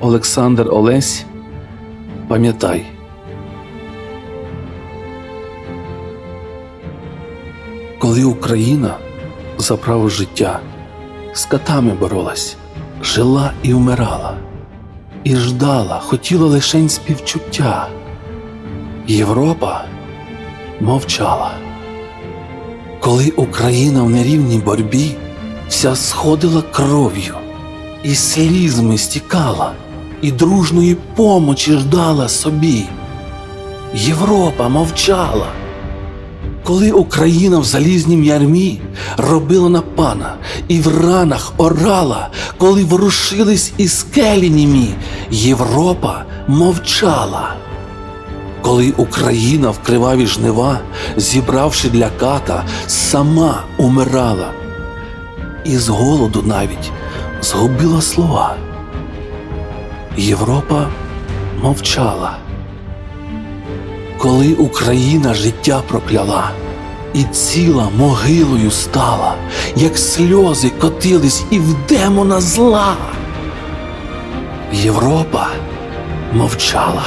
Олександр Олесь, пам'ятай. Коли Україна за право життя з катами боролась, жила і вмирала, і ждала, хотіла лишень співчуття. Європа мовчала. Коли Україна в нерівній борьбі вся сходила кров'ю, і слізьми стікала, і дружної помочі ждала собі. Європа мовчала. Коли Україна в залізнім ярмі робила на пана і в ранах орала, коли ворушились і скелі німі, Європа мовчала. Коли Україна в криваві жнива, зібравши для ката, сама умирала, і з голоду навіть згубила слова. Європа мовчала. Коли Україна життя прокляла, і ціла могилою стала, як сльози котились і в демона зла. Європа мовчала.